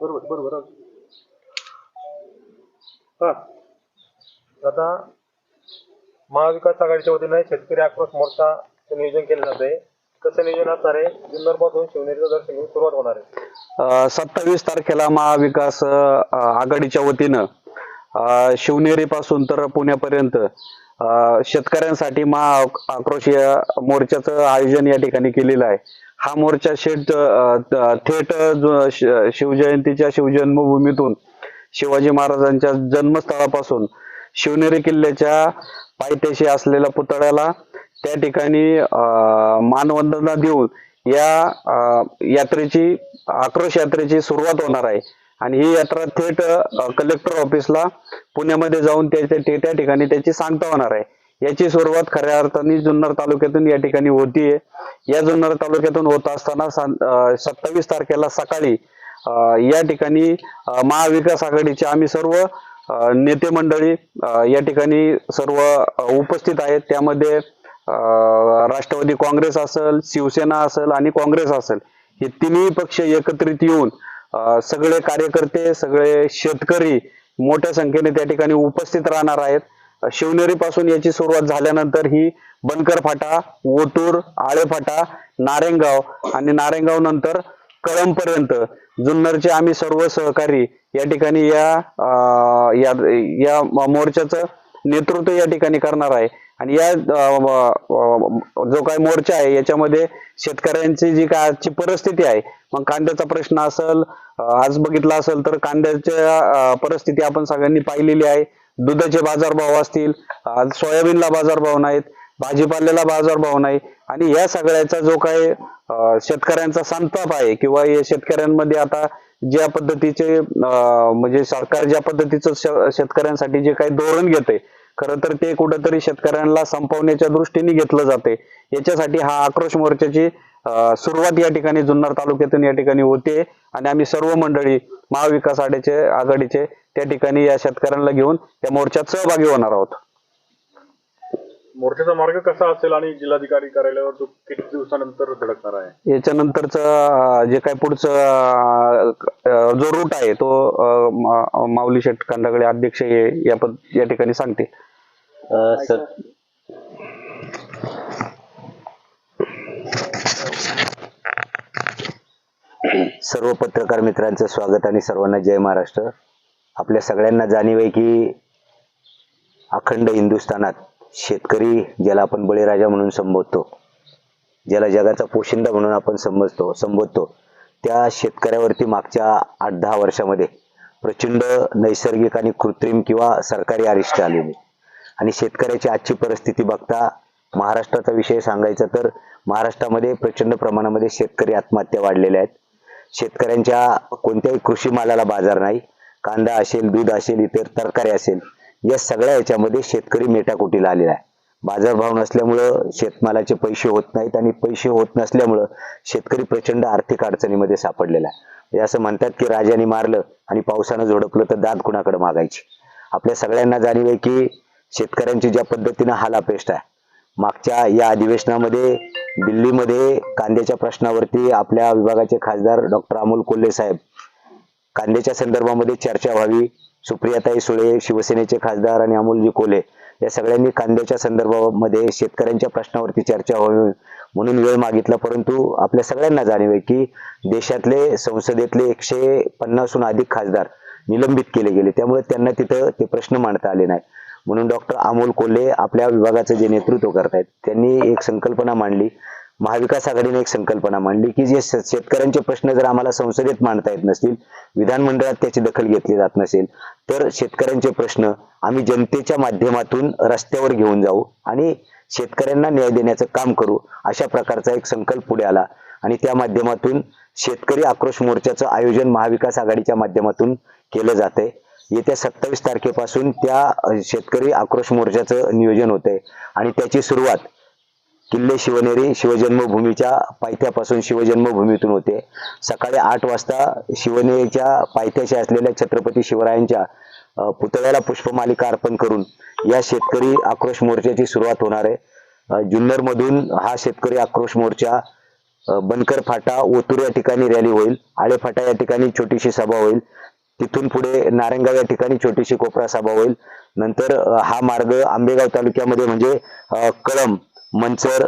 बरोबर बरोबर हा आता महाविकास आघाडीच्या वतीने शेतकरी आक्रोश मोर्चाचं नियोजन केलं जात आहे कसं नियोजन असणार आहे? जुन्नरपासून शिवनेरीचं दर्शन घेऊन सुरुवात होणार आहे. सत्तावीस तारखेला महाविकास आघाडीच्या वतीनं शिवनेरी पासून तर पुण्यापर्यंत शेतकऱ्यांसाठी महा आक्रोश या मोर्चाचं आयोजन या ठिकाणी केलेलं आहे. हा मोर्चा शेट थेट शिवजयंतीच्या शिवजन्मभूमीतून शिवाजी महाराजांच्या जन्मस्थळापासून शिवनेरी किल्ल्याच्या पायथ्याशी असलेल्या पुतळ्याला त्या ठिकाणी अ, मानवंदना देऊन या यात्रेची आक्रोश यात्रेची सुरुवात होणार आहे. आणि ही यात्रा थेट कलेक्टर ऑफिसला पुण्यामध्ये जाऊन त्याच्या त्या ठिकाणी त्याची सांगता होणार आहे. याची सुरुवात खऱ्या अर्थाने जुन्नर तालुक्यातून या ठिकाणी होतीये. या जुन्नर तालुक्यातून होत असताना सत्तावीस तारखेला सकाळी या ठिकाणी महाविकास आघाडीचे आम्ही सर्व नेते मंडळी या ठिकाणी सर्व उपस्थित आहेत. त्यामध्ये राष्ट्रवादी काँग्रेस असेल शिवसेना असेल आणि काँग्रेस असेल हे तिन्ही पक्ष एकत्रित येऊन सगळे कार्यकर्ते सगळे शेतकरी मोठ्या संख्येने त्या ठिकाणी उपस्थित राहणार आहेत. शिवनेरी पासून याची सुरुवात झाल्यानंतर ही बनकर फाटा ओटूर आळे फाटा नारेंगाव आणि नारेंगाव नंतर कळंबपर्यंत जुन्नरचे आम्ही सर्व सहकारी या ठिकाणी या या या मोर्चाचं नेतृत्व या ठिकाणी करणार आहे. आणि या जो काही मोर्चा आहे याच्यामध्ये शेतकऱ्यांची जी काय आजची परिस्थिती आहे मग कांद्याचा प्रश्न असेल आज बघितला असेल तर कांद्याच्या परिस्थिती आपण सगळ्यांनी पाहिलेली आहे. दुधाचे बाजारभाव असतील आज सोयाबीनला बाजारभाव नाहीत भाजीपाल्याला बाजारभाव नाही. आणि या सगळ्याचा जो काही शेतकऱ्यांचा संताप आहे किंवा या शेतकऱ्यांमध्ये आता ज्या पद्धतीचे म्हणजे सरकार ज्या पद्धतीचं श- शेतकऱ्यांसाठी जे काही धोरण घेते खरं तर ते कुठंतरी शेतकऱ्यांना संपवण्याच्या दृष्टीने घेतलं जाते. याच्यासाठी हा आक्रोश मोर्चाची सुरुवात या ठिकाणी जुन्नर तालुक्यातून या ठिकाणी होते. आणि आम्ही सर्व मंडळी महाविकास आघाडीचे आघाडीचे त्या ठिकाणी या शेतकऱ्यांना घेऊन त्या मोर्चात सहभागी होणार आहोत. मोर्चाचा मार्ग कसा असेल आणि जिल्हाधिकारी कार्यालयावर तो किती दिवसानंतर धडकणार आहे? याच्यानंतरच जे काही पुढचं जो रूट आहे तो माऊली शेठ कांदागळे अध्यक्ष हे या पद- या ठिकाणी सांगते सर. सर्व पत्रकार मित्रांचं स्वागत आणि सर्वांना जय महाराष्ट्र. आपल्या सगळ्यांना जाणीव आहे की अखंड हिंदुस्थानात शेतकरी ज्याला आपण बळीराजा म्हणून संबोधतो ज्याला जगाचा पोशिंदा म्हणून आपण समजतो संबोधतो त्या शेतकऱ्यावरती मागच्या आठ दहा वर्षामध्ये प्रचंड नैसर्गिक आणि कृत्रिम किंवा सरकारी अरिष्ट आलेली. आणि शेतकऱ्याची आजची परिस्थिती बघता महाराष्ट्राचा विषय सांगायचा तर महाराष्ट्रामध्ये प्रचंड प्रमाणामध्ये शेतकरी आत्महत्या वाढलेल्या आहेत. शेतकऱ्यांच्या कोणत्याही कृषी मालाला बाजार नाही. कांदा असेल दूध असेल इतर तरकारी असेल या सगळ्या याच्यामध्ये शेतकरी मेटाकुटीला आलेला आहे. बाजारभाव नसल्यामुळं शेतमालाचे पैसे होत नाहीत आणि पैसे होत नसल्यामुळं शेतकरी प्रचंड आर्थिक अडचणीमध्ये सापडलेला आहे. असं म्हणतात की राजाने मारलं आणि पावसानं झोडपलं तर दात कुणाकडे मागायची? आपल्या सगळ्यांना जाणीव आहे की शेतकऱ्यांची ज्या पद्धतीनं हाल अपेष्ट आहे. मागच्या या अधिवेशनामध्ये दिल्लीमध्ये कांद्याच्या प्रश्नावरती आपल्या विभागाचे खासदार डॉक्टर अमोल कोल्हे साहेब कांद्याच्या संदर्भामध्ये चर्चा व्हावी. सुप्रियाताई सुळे शिवसेनेचे खासदार आणि अमोलजी कोल्हे या सगळ्यांनी कांद्याच्या संदर्भामध्ये शेतकऱ्यांच्या प्रश्नावरती चर्चा व्हावी म्हणून वेळ मागितला. परंतु आपल्या सगळ्यांना जाणीव आहे की देशातले संसदेतले एकशे पन्नासहून अधिक खासदार निलंबित केले गेले. त्यामुळे त्यांना तिथं ते प्रश्न मांडता आले नाही म्हणून डॉक्टर अमोल कोल्हे आपल्या विभागाचं जे नेतृत्व करतायत त्यांनी एक संकल्पना मांडली. महाविकास आघाडीने एक संकल्पना मांडली की जे शेतकऱ्यांचे प्रश्न जर आम्हाला संसदेत मांडता येत नसतील विधानमंडळात त्याची दखल घेतली जात नसेल तर शेतकऱ्यांचे प्रश्न आम्ही जनतेच्या माध्यमातून रस्त्यावर घेऊन जाऊ आणि शेतकऱ्यांना न्याय देण्याचं काम करू अशा प्रकारचा एक संकल्प पुढे आला. आणि त्या माध्यमातून शेतकरी आक्रोश मोर्चाचं आयोजन महाविकास आघाडीच्या माध्यमातून केलं जात आहे येत्या सत्तावीस तारखेपासून त्या शेतकरी आक्रोश मोर्चाचं नियोजन होत आहे आणि त्याची सुरुवात किल्ले शिवनेरी शिवजन्मभूमीच्या पायथ्यापासून शिवजन्मभूमीतून होते. सकाळी आठ वाजता शिवनेरीच्या पायथ्याशी असलेल्या छत्रपती शिवरायांच्या पुतळ्याला पुष्पमालिका अर्पण करून या शेतकरी आक्रोश मोर्चाची सुरुवात होणार आहे. जुन्नरमधून हा शेतकरी आक्रोश मोर्चा बनकर फाटा ओतूर या ठिकाणी रॅली होईल. आळे फाटा या ठिकाणी छोटीशी सभा होईल. तिथून पुढे नारायणगाव या ठिकाणी छोटीशी कोपरा सभा होईल. नंतर हा मार्ग आंबेगाव तालुक्यामध्ये म्हणजे कळम मंचर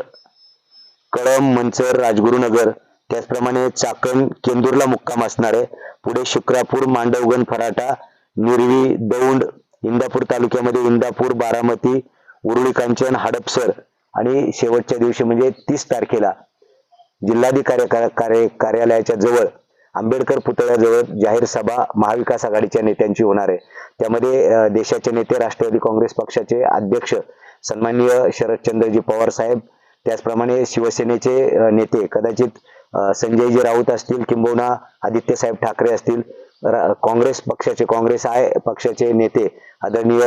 कळम मंचर राजगुरुनगर त्याचप्रमाणे चाकण केंदूरला मुक्काम असणार आहे. पुढे शुक्रापूर मांडवगण फराटा निरवी दौंड इंदापूर तालुक्यामध्ये इंदापूर बारामती उरुळी कांचन हडपसर आणि शेवटच्या दिवशी म्हणजे तीस तारखेला जिल्हाधिकारी कार्य- कार्यालयाच्या जवळ आंबेडकर पुतळ्याजवळ जाहीर सभा महाविकास आघाडीच्या नेत्यांची होणार आहे. त्यामध्ये देशाचे नेते राष्ट्रवादी काँग्रेस पक्षाचे अध्यक्ष सन्माननीय शरदचंद्रजी पवार साहेब त्याचप्रमाणे शिवसेनेचे नेते कदाचित संजयजी राऊत असतील किंबहुना आदित्य साहेब ठाकरे असतील काँग्रेस पक्षाचे काँग्रेस आहे पक्षाचे नेते आदरणीय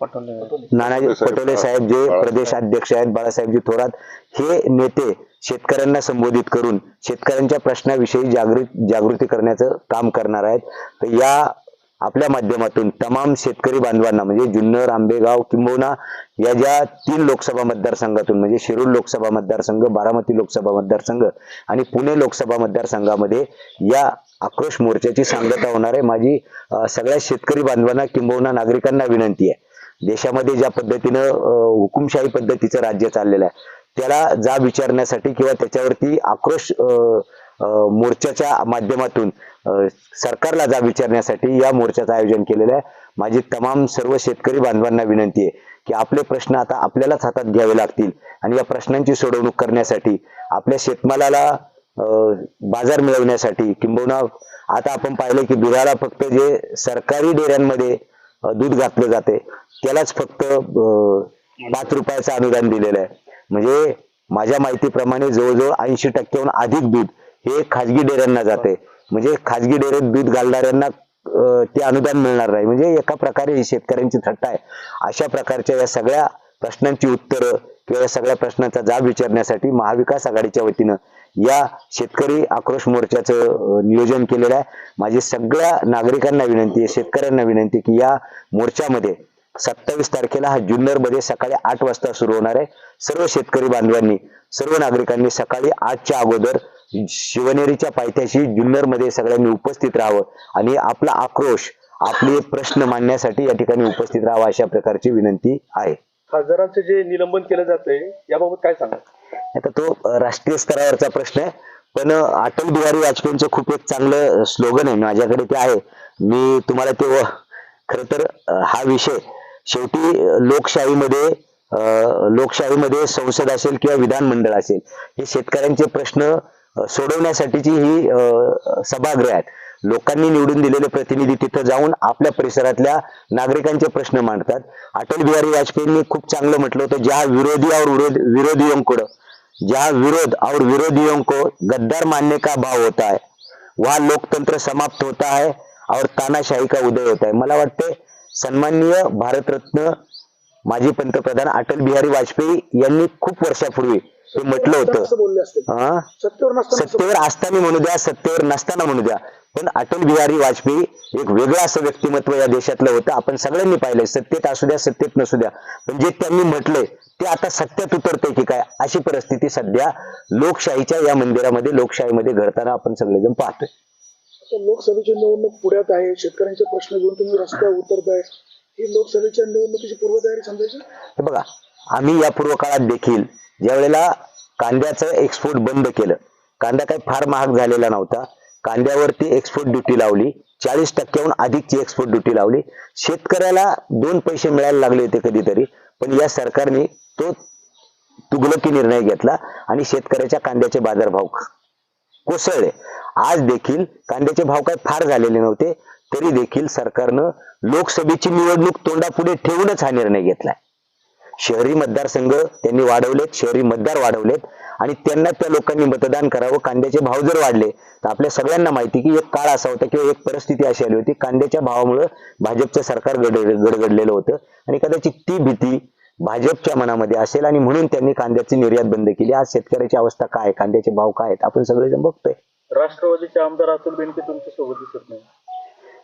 नानाजी पटोले साहेब जे प्रदेश अध्यक्ष आहेत बाळासाहेबजी थोरात हे नेते शेतकऱ्यांना संबोधित करून शेतकऱ्यांच्या प्रश्नाविषयी जागृत जागृती करण्याचं काम करणार आहेत. तर या आपल्या माध्यमातून तमाम शेतकरी बांधवांना म्हणजे जुन्नर आंबेगाव किंबहुना या ज्या तीन लोकसभा मतदारसंघातून म्हणजे शिरूर लोकसभा मतदारसंघ बारामती लोकसभा मतदारसंघ आणि पुणे लोकसभा मतदारसंघामध्ये या आक्रोश मोर्चाची सांगता होणार आहे. माझी सगळ्या शेतकरी बांधवांना किंबहुना नागरिकांना विनंती आहे. देशामध्ये ज्या पद्धतीनं हुकुमशाही पद्धतीचं राज्य चाललेलं आहे त्याला जाब विचारण्यासाठी किंवा त्याच्यावरती आक्रोश मोर्चाच्या माध्यमातून सरकारला जाब विचारण्यासाठी या मोर्चाचं आयोजन केलेलं आहे. माझी तमाम सर्व शेतकरी बांधवांना विनंती आहे की आपले प्रश्न आता आपल्यालाच हातात घ्यावे लागतील आणि या प्रश्नांची सोडवणूक करण्यासाठी आपल्या शेतमालाला बाजार मिळवण्यासाठी किंबहुना आता आपण पाहिलं की दुधाला फक्त जे सरकारी डेऱ्यांमध्ये दूध घातलं जाते त्यालाच फक्त पाच रुपयाचं अनुदान दिलेलं आहे. म्हणजे माझ्या माहितीप्रमाणे जवळजवळ ऐंशी टक्क्याहून अधिक दूध हे खाजगी डेऱ्यांना जाते. म्हणजे खाजगी डेऱ्यात दूध घालणाऱ्यांना ते अनुदान मिळणार नाही. म्हणजे एका प्रकारे ही शेतकऱ्यांची थट्टा आहे. अशा प्रकारच्या या सगळ्या प्रश्नांची उत्तरं किंवा या सगळ्या प्रश्नांचा जाब विचारण्यासाठी महाविकास आघाडीच्या वतीनं या शेतकरी आक्रोश मोर्चाचं नियोजन केलेलं आहे. माझी सगळ्या नागरिकांना विनंती आहे शेतकऱ्यांना विनंती की या मोर्चामध्ये सत्तावीस तारखेला हा जुन्नरमध्ये सकाळी आठ वाजता सुरू होणार आहे. सर्व शेतकरी बांधवांनी सर्व नागरिकांनी सकाळी आठच्या अगोदर शिवनेरीच्या पायथ्याशी जुन्नरमध्ये सगळ्यांनी उपस्थित राहावं आणि आपला आक्रोश आपले प्रश्न मांडण्यासाठी या ठिकाणी उपस्थित राहावं अशा प्रकारची विनंती आहे. खासदारांचे जे निलंबन केलं जातंय याबाबत काय सांगा आता तो राष्ट्रीय स्तरावरचा प्रश्न आहे. पण अटल बिहारी वाजपेयींचं खूप एक चांगलं स्लोगन आहे. माझ्याकडे ते आहे. मी तुम्हाला ते खरं तर हा विषय शेवटी लोकशाहीमध्ये लोकशाहीमध्ये संसद असेल किंवा विधानमंडळ असेल हे शेतकऱ्यांचे प्रश्न सोडवण्यासाठीची ही सभागृह आहेत लोकांनी निवडून दिलेले प्रतिनिधी तिथं जाऊन आपल्या परिसरातल्या नागरिकांचे प्रश्न मांडतात. अटल बिहारी वाजपेयींनी खूप चांगलं म्हटलं होतं ज्या विरोधी और विरोध विरोधियों ज्या विरोध और विरोधियों को गद्दार मानने का भाव होता है वहाँ लोकतंत्र समाप्त होता है और तानाशाही का उदय होता है. मला वाटते सन्माननीय भारतरत्न माजी पंतप्रधान अटल बिहारी वाजपेयी यांनी खूप वर्षापूर्वी ते म्हटलं होतं. हा? सत्तेवर असताना म्हणू द्या सत्तेवर नसताना म्हणू द्या. पण अटल बिहारी वाजपेयी एक वेगळं असं व्यक्तिमत्व या देशातलं होतं. आपण सगळ्यांनी पाहिलंय सत्तेत असू द्या सत्तेत नसू द्या. पण जे त्यांनी म्हटलंय ते आता सत्यात उतरते की काय? अशी परिस्थिती सध्या लोकशाहीच्या या मंदिरामध्ये लोकशाहीमध्ये घडताना आपण सगळेजण पाहतोय. लोकसभेची निवडणूक पुढ्यात आहे. शेतकऱ्यांचे प्रश्न घेऊन तुम्ही रस्त्यावर उतरताय. ही लोकसभेच्या निवडणुकीची पूर्वतयारी समजायची? हे बघा आम्ही या पूर्व काळात देखील ज्या वेळेला कांद्याचं एक्सपोर्ट बंद केलं कांदा काही फार महाग झालेला नव्हता. कांद्यावरती एक्सपोर्ट ड्युटी लावली चाळीस टक्क्याहून अधिकची एक्सपोर्ट ड्युटी लावली. शेतकऱ्याला दोन पैसे मिळायला लागले होते कधीतरी पण या सरकारने तो तुगलकी निर्णय घेतला आणि शेतकऱ्याच्या कांद्याचे बाजारभाव कोसळले. आज देखील कांद्याचे भाव काय फार झालेले नव्हते तरी देखील सरकारनं लोकसभेची निवडणूक तोंडापुढे ठेवूनच हा निर्णय घेतलाय. शहरी मतदारसंघ त्यांनी वाढवलेत शहरी मतदार वाढवलेत आणि त्यांना त्या लोकांनी मतदान करावं कांद्याचे भाव जर वाढले तर आपल्या सगळ्यांना माहिती की एक काळ असा होता किंवा एक परिस्थिती अशी आली होती कांद्याच्या भावामुळे भाजपचं सरकार गड गडगडलेलं होतं आणि कदाचित ती भीती भाजपच्या मनामध्ये असेल आणि म्हणून त्यांनी कांद्याची निर्यात बंद केली. आज शेतकऱ्याची अवस्था काय आहे? कांद्याचे भाव काय आहेत? आपण सगळेजण बघतोय. राष्ट्रवादीचे आमदार अतुल बेनके तुमच्यासोबत दिसत नाही.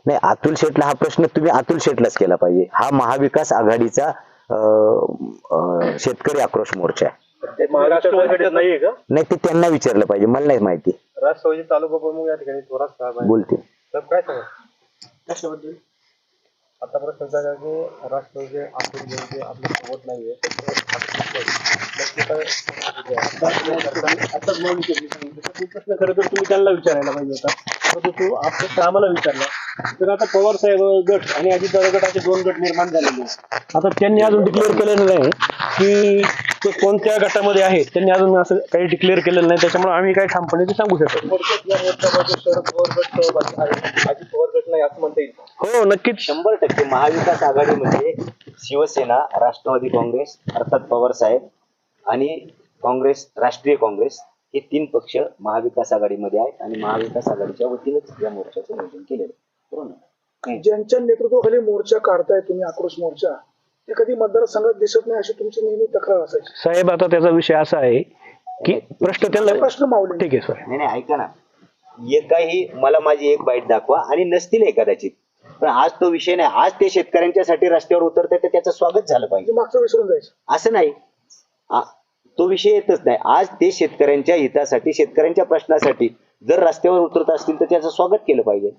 नाही अतुल शेटला हा प्रश्न तुम्ही अतुल शेटलाच केला पाहिजे. हा महाविकास आघाडीचा अं, शेतकरी आक्रोश मोर्चा आहे. महाराष्ट्र आघाडीत नाहीये का? नाही ते त्यांना विचारलं पाहिजे. मला नाही माहिती. राष्ट्रवादी तालुका प्रमुख या ठिकाणी थोरात साहेब आहेत. बोलते साहेब काय सांगा आता प्रश्न असा आहे की राष्ट्रवादी आपण जे म्हणजे आपल्यासोबत नाहीये आताच प्रश्न खरं तर तुम्ही त्यांना विचारायला पाहिजे होता परंतु आपण आपल्या आम्हाला विचारला तर आता पवार साहेब गट आणि अजितदादा गट असे दोन गट निर्माण झालेले आहेत. आता त्यांनी अजून डिक्लेअर केलेलं नाही की तो कोणत्या गटामध्ये आहे त्यांनी अजून असं काही डिक्लेअर केलेलं नाही त्याच्यामुळे आम्ही काही ठामपणे ते सांगू शकत नाही. थोडक्यात या मोर्चामध्ये शरद पवार गट सहभागी आहे अजित पवार गट नाही असं म्हणता येईल हो नक्कीच शंभर टक्के महाविकास आघाडीमध्ये शिवसेना राष्ट्रवादी काँग्रेस अर्थात पवार साहेब आणि काँग्रेस राष्ट्रीय काँग्रेस हे तीन पक्ष महाविकास आघाडीमध्ये आहेत आणि महाविकास आघाडीच्या वतीनंच या मोर्चाचं नियोजन केलेलं आहे बरोबर ना? ज्यांच्या नेतृत्वाखाली मोर्चा काढताय तुम्ही आक्रोश मोर्चा ते कधी मतदारसंघात दिसत नाही अशी तुमची नेहमी तक्रार असायची. साहेब आता त्याचा विषय असा आहे की प्रश्न त्यांना प्रश्न मावले ठीक आहे सर नाही नाही ऐका ना. एकाही मला माझी एक बाईट दाखवा आणि नसतील कदाचित पण आज तो विषय नाही. आज ते शेतकऱ्यांच्यासाठी रस्त्यावर उतरतात तर त्याचं स्वागत झालं पाहिजे. मागचं विसरून जायचं. असं नाही. आ- तो विषय येतच नाही. आज ते शेतकऱ्यांच्या हितासाठी शेतकऱ्यांच्या प्रश्नासाठी जर रस्त्यावर उतरत असतील तर त्याचं स्वागत केलं पाहिजे.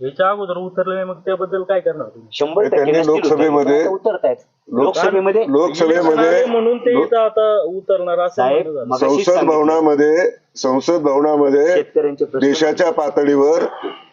याच्या अगोदर उतरले नाही मग त्याबद्दल काय करणार तुम्ही शंभर टक्के त्यांनी नसतील लोकसभेमध्ये- उतरत. उतरत आहेत लोकसभेमध्ये लोकसभेमध्ये म्हणून ते इथं आता उतरणार असं साहेब म्हणणं झालं. मगाशीच संसद सांगितलं. भवनामध्ये संसद भवनामध्ये शेतकऱ्यांचे प्रश्न देशाच्या पातळीवर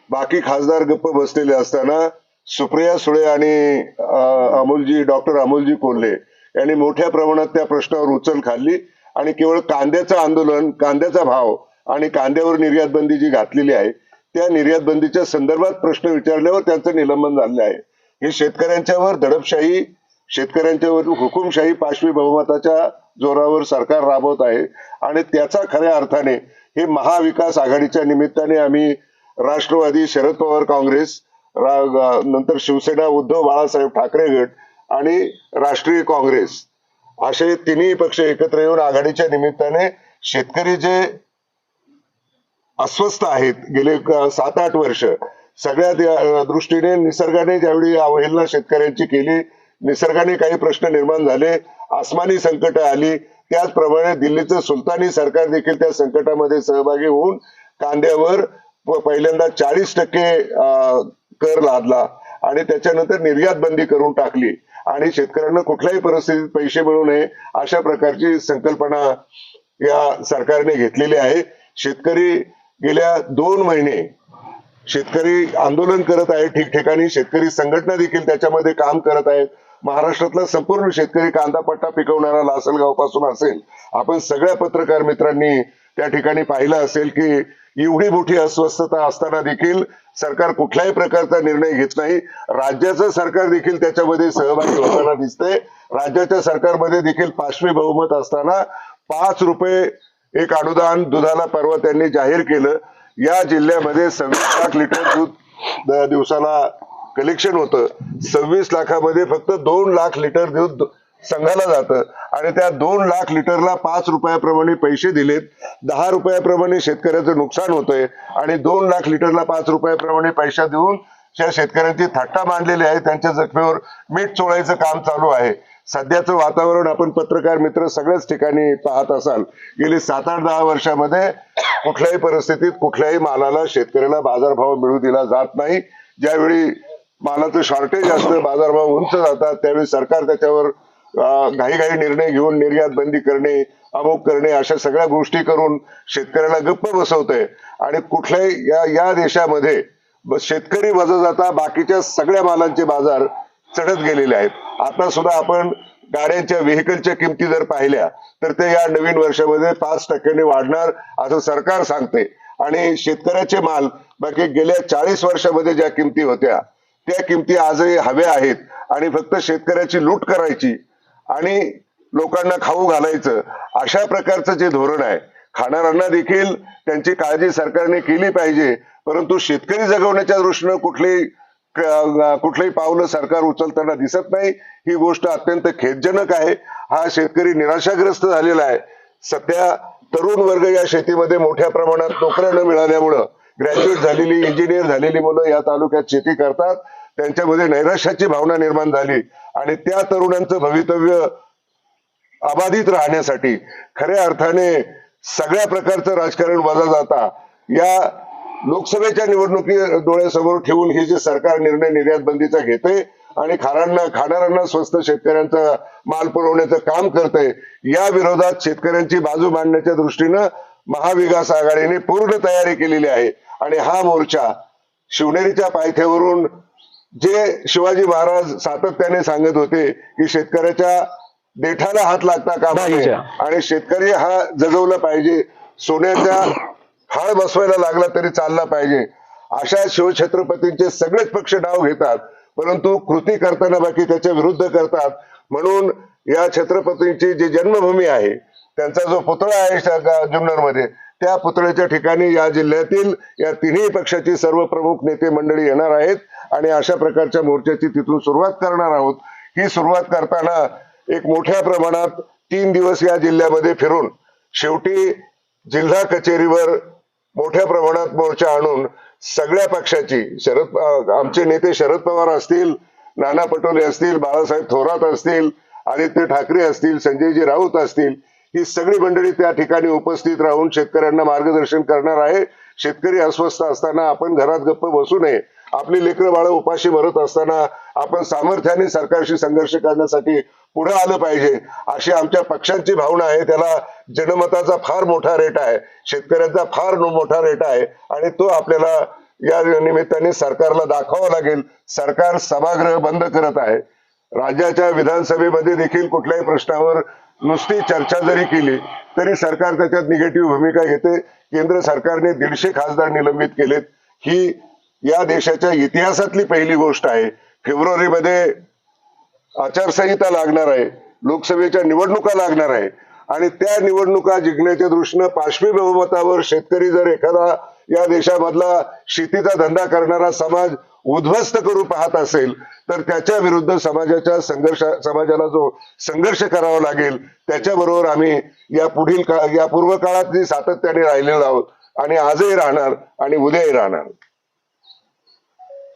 बाकी खासदार गप्प बसलेले असताना सुप्रिया सुळे आणि अं, अमोलजी डॉक्टर अमोलजी कोल्हे यांनी मोठ्या प्रमाणात त्या प्रश्नावर उचल खाल्ली आणि केवळ कांद्याचं आंदोलन कांद्याचा भाव आणि कांद्यावर निर्यात बंदी जी घातलेली आहे त्या निर्यात बंदीच्या संदर्भात प्रश्न विचारल्यावर त्यांचं निलंबन झालेलं आहे. हे शेतकऱ्यांच्यावर दडपशाही शेतकऱ्यांच्यावर हुकुमशाही पाशवी बहुमताच्या जोरावर सरकार राबवत आहे आणि त्याचा खऱ्या अर्थाने हे महाविकास आघाडीच्या निमित्ताने आम्ही राष्ट्रवादी शरद पवार काँग्रेस नंतर शिवसेना उद्धव बाळासाहेब ठाकरे गट आणि राष्ट्रीय काँग्रेस असे तिन्ही पक्ष एकत्र येऊन आघाडीच्या निमित्ताने शेतकरी जे अस्वस्थ आहेत. गेले सात आठ वर्ष. सगळ्या दृष्टीने निसर्गाने ज्यावेळी अवहेलना शेतकऱ्यांची केली निसर्गाने काही प्रश्न निर्माण झाले आसमानी संकट आली त्याचप्रमाणे दिल्लीचं सुलतानी सरकार देखील त्या संकटामध्ये सहभागी होऊन कांद्यावर पहिल्यांदा चाळीस टक्के अं, कर लादला आणि त्याच्यानंतर निर्यात बंदी करून टाकली. आणि शेतकऱ्यांना कुठल्याही परिस्थितीत पैसे मिळू नये अशा प्रकारची संकल्पना या सरकारने घेतलेली आहे. शेतकरी गेल्या दोन महिने शेतकरी आंदोलन करत आहे ठिकठिकाणी शेतकरी संघटना देखील त्याच्यामध्ये काम करत आहेत. महाराष्ट्रातला संपूर्ण शेतकरी कांदा पट्टा पिकवणारा लासलगावपासून असेल आपण सगळ्या पत्रकार मित्रांनी त्या ठिकाणी पाहिलं असेल की एवढी मोठी अस्वस्थता असताना देखील सरकार कुठल्याही प्रकारचा निर्णय घेत नाही. राज्याचं सरकार देखील त्याच्यामध्ये सहभागी होताना दिसतंय. राज्याच्या सरकारमध्ये देखील पाचवी बहुमत असताना पाच रुपये एक अनुदान दुधाला परवा त्यांनी जाहीर केलं. या जिल्ह्यामध्ये सव्वीस लाख लिटर दूध द- दिवसाला कलेक्शन होतं. सव्वीस लाखामध्ये फक्त दोन लाख लिटर दूध संघाला जातं. आणि त्या दोन लाख लिटरला पाच रुपयाप्रमाणे पैसे दिलेत. दहा रुपयाप्रमाणे शेतकऱ्याचं नुकसान होतंय. आणि दोन लाख लिटरला पाच रुपयाप्रमाणे पैसा देऊन त्या शेतकऱ्यांची थट्टा मांडलेली आहे. त्यांच्या जखमेवर मीठ चोळायचं काम चालू आहे. सध्याचं वातावरण आपण पत्रकार मित्र सगळ्याच ठिकाणी पाहत असाल गेली सात आठ दहा वर्षामध्ये कुठल्याही परिस्थितीत कुठल्याही मालाला शेतकऱ्याला बाजारभाव मिळू दिला जात नाही. ज्यावेळी मालाचं शॉर्टेज असतं बाजारभाव उंच जातात त्यावेळी सरकार त्याच्यावर घाई घाई निर्णय घेऊन निर्यात बंदी करणे अमुक करणे अशा सगळ्या गोष्टी करून शेतकऱ्याला गप्प बसवतंय. आणि कुठल्याही या या देशामध्ये शेतकरी वजा जाता बाकीच्या सगळ्या मालांचे बाजार चढत गेलेले आहेत. आता सुद्धा आपण गाड्यांच्या व्हेकलच्या किमती जर पाहिल्या तर ते या नवीन वर्षामध्ये पाच टक्क्यांनी वाढणार असं सरकार सांगते. आणि शेतकऱ्याचे माल बाकी गेल्या चाळीस वर्षामध्ये ज्या किमती होत्या त्या किमती आजही हव्या आहेत आणि फक्त शेतकऱ्याची लूट करायची आणि लोकांना खाऊ घालायचं अशा प्रकारचं जे धोरण आहे खाणाऱ्यांना देखील त्यांची काळजी सरकारने केली पाहिजे. परंतु शेतकरी जगवण्याच्या दृष्टीनं कुठली कुठलंही पावलं सरकार उचलताना दिसत नाही. ही गोष्ट अत्यंत खेदजनक आहे. हा शेतकरी निराशाग्रस्त झालेला आहे. सध्या तरुण वर्ग या शेतीमध्ये मोठ्या प्रमाणात नोकऱ्या न मिळाल्यामुळं ग्रॅज्युएट झालेली इंजिनियर झालेली मुलं या तालुक्यात शेती करतात. त्यांच्यामध्ये नैराश्याची भावना निर्माण झाली. आणि त्या तरुणांचं भवितव्य अबाधित राहण्यासाठी खऱ्या अर्थाने सगळ्या प्रकारचं राजकारण वजा जाता. या लोकसभेच्या निवडणुकी डोळ्यासमोर ठेवून हे जे सरकार निर्णय निर्यात बंदीचा घेते आणि खाणाऱ्यांना खाणाऱ्यांना स्वस्त शेतकऱ्यांचा माल पुरवण्याचं काम करते या विरोधात शेतकऱ्यांची बाजू मांडण्याच्या दृष्टीनं महाविकास आघाडीने पूर्ण तयारी केलेली आहे आणि हा मोर्चा शिवनेरीच्या पायथ्यावरून जे शिवाजी महाराज सातत्याने सांगत होते की शेतकऱ्याच्या देठाला हात लागता दाईच्या. आणि शेतकरी हा जगवला पाहिजे सोन्याच्या हाळ बसवायला लागला तरी चालला पाहिजे. अशा शिवछत्रपतींचे सगळेच पक्ष डाव घेतात परंतु कृती करताना बाकी त्याच्या विरुद्ध करतात. म्हणून या छत्रपतींची जी जन्मभूमी आहे त्यांचा जो पुतळा आहे जुन्नरमध्ये त्या पुतळ्याच्या ठिकाणी या जिल्ह्यातील या तिन्ही पक्षाची सर्व प्रमुख नेते मंडळी येणार आहेत आणि अशा प्रकारच्या मोर्चाची तिथून सुरुवात करणार आहोत. ही सुरुवात करताना एक मोठ्या प्रमाणात तीन दिवस या जिल्ह्यामध्ये फिरून शेवटी जिल्हा कचेरीवर मोठ्या प्रमाणात मोर्चा आणून सगळ्या पक्षाची शरद आमचे नेते शरद पवार असतील नाना पटोले असतील बाळासाहेब थोरात असतील आदित्य ठाकरे असतील संजयजी राऊत असतील ही सगळी मंडळी त्या ठिकाणी उपस्थित राहून शेतकऱ्यांना मार्गदर्शन करणार आहे. शेतकरी अस्वस्थ असताना आपण घरात गप्प बसू नये. आपली लेकरं बाळ उपाशी भरत असताना आपण सामर्थ्याने सरकारशी संघर्ष करण्यासाठी पुढे आलं पाहिजे. अशी आमच्या पक्षांची भावना आहे. त्याला जनमताचा फार मोठा रेट आहे. शेतकऱ्यांचा फार मोठा रेट आहे. आणि तो आपल्याला या निमित्ताने सरकारला दाखवावा लागेल. सरकार सभागृह बंद करत आहे. राज्याच्या विधानसभेमध्ये देखील कुठल्याही प्रश्नावर नुसती चर्चा जरी केली तरी सरकार त्याच्यात निगेटिव्ह भूमिका घेते. केंद्र सरकारने दीडशे खासदार निलंबित केलेत. ही या देशाच्या इतिहासातली पहिली गोष्ट आहे. फेब्रुवारीमध्ये आचारसंहिता लागणार आहे लोकसभेच्या निवडणुका लागणार आहे आणि त्या निवडणुका जिंकण्याच्या दृष्टीनं पाशवी बहुमतावर शेतकरी जर एखादा या देशामधला शेतीचा धंदा करणारा समाज उद्ध्वस्त करू पाहत असेल तर त्याच्या विरुद्ध समाजाच्या संघर्ष समाजाला जो संघर्ष करावा लागेल त्याच्याबरोबर आम्ही या पुढील का या पूर्व काळात सातत्याने राहिलेलो आहोत आणि आजही राहणार आणि उद्याही राहणार.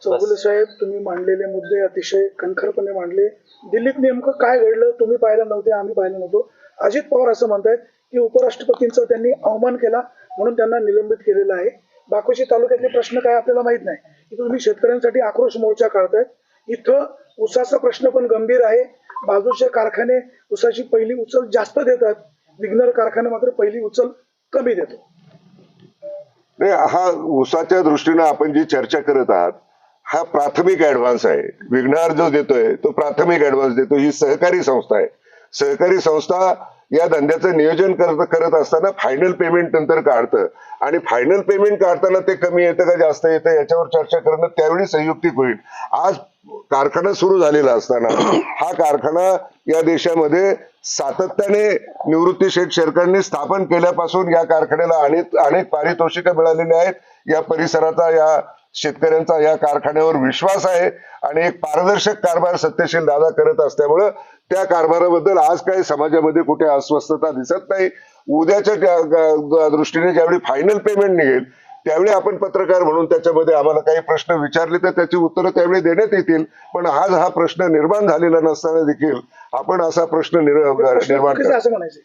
चौगुले साहेब तुम्ही मांडलेले मुद्दे अतिशय कणखरपणे मांडले. दिल्लीत नेमकं काय घडलं तुम्ही पाहिलं नव्हते आम्ही पाहिलं नव्हतो. अजित पवार असं म्हणतायत की उपराष्ट्रपतींचा त्यांनी अवमान केला म्हणून त्यांना निलंबित केलेलं आहे. बाकुशी तालुक्यातले प्रश्न काय आपल्याला माहीत नाही. इथं तुम्ही शेतकऱ्यांसाठी आक्रोश मोर्चा काढतायत. इथं उसाचा प्रश्न पण गंभीर आहे. बाजूचे कारखाने उसाची पहिली उचल जास्त देतात. विग्नर कारखाना मात्र पहिली उचल कमी देतो. नाही हा ऊसाच्या दृष्टीनं आपण जी चर्चा करत आहात हा प्राथमिक ऍडव्हान्स आहे. विघ्नहार जो देतोय तो प्राथमिक ऍडव्हान्स देतो. ही सहकारी संस्था आहे. सहकारी संस्था या धंद्याचं नियोजन करत करत असताना फायनल पेमेंट नंतर काढतं. आणि फायनल पेमेंट काढताना ते कमी येतं का जास्त येतं याच्यावर चर्चा करणं त्यावेळी संयुक्तिक होईल. आज कारखाना सुरू झालेला असताना हा कारखाना या देशामध्ये सातत्याने निवृत्ती शेठ शेरकरांनी स्थापन केल्यापासून या कारखान्याला अनेक अनेक पारितोषिकं मिळालेली आहेत. या परिसराचा या शेतकऱ्यांचा या कारखान्यावर विश्वास आहे आणि एक पारदर्शक कारभार सत्यशील दादा करत असल्यामुळं त्या कारभाराबद्दल आज काही समाजामध्ये कुठे अस्वस्थता दिसत नाही. उद्याच्या दृष्टीने ज्यावेळी फायनल पेमेंट निघेल त्यावेळी आपण पत्रकार म्हणून त्याच्यामध्ये आम्हाला काही प्रश्न विचारले तर त्याची उत्तरं त्यावेळी देण्यात येतील. पण आज हा प्रश्न निर्माण झालेला नसताना देखील आपण असा प्रश्न निर- प्रश्न निर्माण चुकीचा आहे असं म्हणायचे?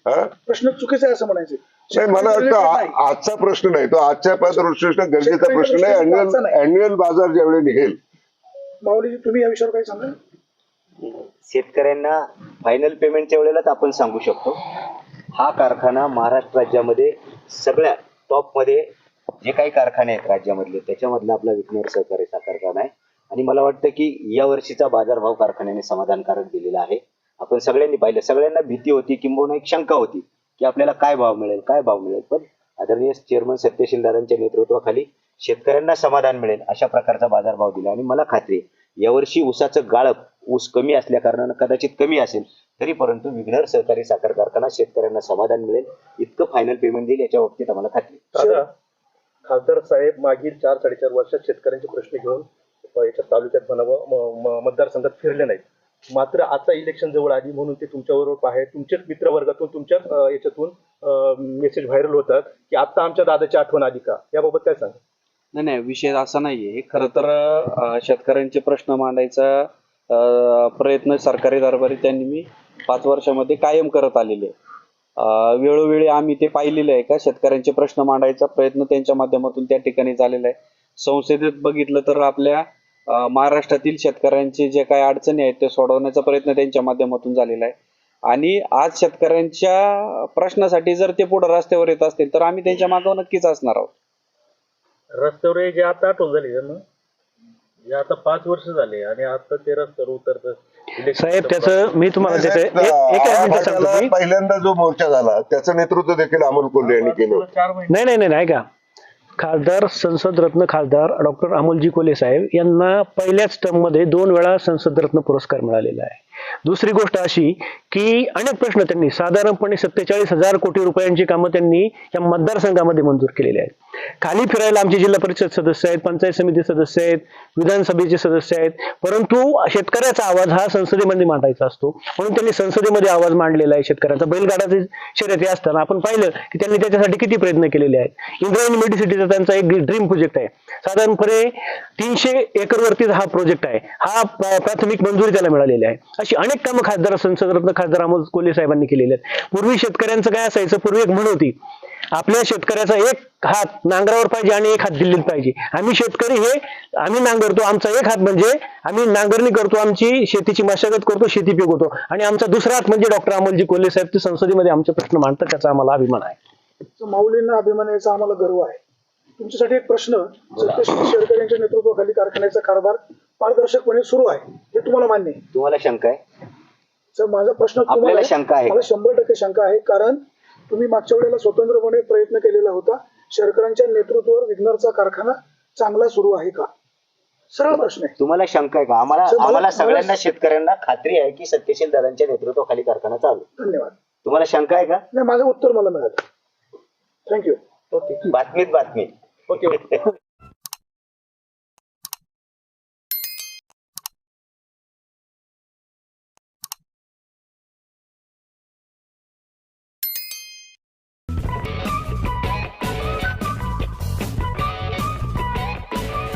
प्रश्न चुकीचा असं म्हणायचे. नाही मला वाटतं आजचा प्रश्न नाही. तो आजच्या पाच दृष्टीनं गरजेचा प्रश्न नाही. अॅन्युअल. अॅन्युअल बाजार ज्यावेळी निघेल. माऊलीजी तुम्ही या विषयावर काही सांगा शेतकऱ्यांना फायनल पेमेंटच्या वेळेलाच आपण सांगू शकतो. हा कारखाना महाराष्ट्र राज्यामध्ये सगळ्या टॉपमध्ये जे काही कारखाने आहेत राज्यामधले त्याच्यामधला आपला विकणार सहकारी साखर कारखाना आहे. आणि मला वाटतं की या वर्षीचा बाजारभाव कारखान्याने समाधानकारक दिलेला आहे. आपण सगळ्यांनी पाहिलं सगळ्यांना भीती होती किंबहुना एक शंका होती की आपल्याला काय भाव मिळेल काय भाव मिळेल. पण आदरणीय चेअरमन सत्यशील दादांच्या नेतृत्वाखाली शेतकऱ्यांना समाधान मिळेल अशा प्रकारचा बाजारभाव दिला. आणि मला खात्री यावर्षी ऊसाचं गाळप ऊस कमी असल्या कारणानं कदाचित कमी असेल तरी परंतु विघ्नर सहकारी साखर कारखाना शेतकऱ्यांना समाधान मिळेल इतकं फायनल पेमेंट देईल याच्या बाबतीत आम्हाला खात्री खासदार साहेब मागील चार साडेचार वर्षात शेतकऱ्यांचे प्रश्न घेऊन याच्या तालुक्यात म्हणावं म- म- मतदारसंघात फिरले नाहीत. मात्र आता इलेक्शन जवळ आली म्हणून ते तुमच्याबरोबर आहे. तुमच्याच मित्रवर्गातून तुमच्याच याच्यातून मेसेज व्हायरल होतात की आता आमच्या दादाची आठवण आली का? याबाबत काय सांगा नाही नाही विषय असा नाहीये. खरं तर शेतकऱ्यांचे प्रश्न मांडायचा प्रयत्न सरकारी दरबारी त्यांनी मी पाच वर्षामध्ये कायम करत आलेले आहे. वेळोवेळी आम्ही ते पाहिलेलं आहे का? शेतकऱ्यांचे प्रश्न मांडायचा प्रयत्न त्यांच्या माध्यमातून त्या ठिकाणी झालेला आहे. संसदेत बघितलं तर आपल्या महाराष्ट्रातील शेतकऱ्यांचे जे काही अडचणी आहेत ते सोडवण्याचा प्रयत्न त्यांच्या माध्यमातून झालेला आहे. आणि आज शेतकऱ्यांच्या प्रश्नासाठी जर ते पुढे रस्त्यावर येत असतील तर आम्ही त्यांच्या मागं नक्कीच असणार आहोत. रस्त्यावर जे आता आठवण झाली ना आता पाच वर्ष झाले आणि आता ते रस्त्यावर उतरत साहेब त्याचं मी तुम्हाला देते एक एक मिनिट सांगतो आळा मी पहिल्यांदा जो मोर्चा झाला त्याचं नेतृत्व देखील अमोल कोल्हे यांनी केलं नाही नाही नाही नाही का खासदार संसद रत्न खासदार डॉक्टर अमोलजी कोले साहेब यांना पहिल्याच टर्ममध्ये दोन वेळा संसद रत्न पुरस्कार मिळालेला आहे. दुसरी गोष्ट अशी की अनेक प्रश्न त्यांनी साधारणपणे सत्तेचाळीस हजार कोटी रुपयांची कामं त्यांनी या मतदारसंघामध्ये मंजूर केलेली आहेत. खाली फिरायला आमचे जिल्हा परिषद सदस्य आहेत पंचायत समिती सदस्य आहेत विधानसभेचे सदस्य आहेत. परंतु शेतकऱ्याचा आवाज हा संसदेमध्ये मांडायचा असतो. म्हणून त्यांनी संसदेमध्ये आवाज मांडलेला आहे शेतकऱ्यांचा. बैलगाडाचे शर्यती असताना आपण पाहिलं की त्यांनी त्याच्यासाठी किती प्रयत्न केलेले आहेत. इंद्रायणी मेडिसिटीचा त्यांचा एक ड्रीम प्रोजेक्ट आहे. साधारणपणे तीनशे एकरवरती हा प्रोजेक्ट आहे. हा प्राथमिक मंजुरी त्याला मिळालेली आहे. अशी अनेक कामं खासदार संसदरत्न खासदार अमोल कोल्हे साहेबांनी केलेली आहेत. पूर्वी शेतकऱ्यांचं काय असायचं? पूर्वी एक म्हण होती आपल्या शेतकऱ्याचा एक हात नांगरावर पाहिजे आणि एक हात दिल्लीत पाहिजे. आम्ही शेतकरी हे आम्ही नांगरतो. आमचा एक हात म्हणजे आम्ही नांगरणी करतो आमची शेतीची मशागत करतो शेती पिकवतो. आणि आमचा दुसरा हात म्हणजे डॉक्टर अमोलजी कोल्हे साहेब ते संसदेमध्ये आमचे प्रश्न मांडतात त्याचा आम्हाला अभिमान आहे. माऊलींना अभिमान याचा आम्हाला गर्व आहे. तुमच्यासाठी एक प्रश्न सत्यशील शेरकर यांच्या नेतृत्वाखाली कारखान्याचा कारभार पारदर्शकपणे सुरू आहे हे तुम्हाला मान्य आहे. तुम्हाला शंका आहे? सर माझा प्रश्न आपल्याला तुम्हाला शंका आहे? मला शंभर टक्के शंका आहे कारण तुम्ही मागच्या वेळेला स्वतंत्रपणे प्रयत्न केलेला होता. शेरकरांच्या नेतृत्वावर विघ्नरचा कारखाना चांगला सुरू आहे का? सरळ प्रश्न आहे. तुम्हाला शंका आहे का? आम्हाला सर, मला- आम्हाला मला- सगळ्यांना शेतकऱ्यांना खात्री आहे की सत्यशील दादांच्या नेतृत्वाखाली कारखाना चालू आहे. धन्यवाद. तुम्हाला शंका आहे का? नाही माझं उत्तर मला मिळालं. थँक्यू बातमीत बातमी. ओके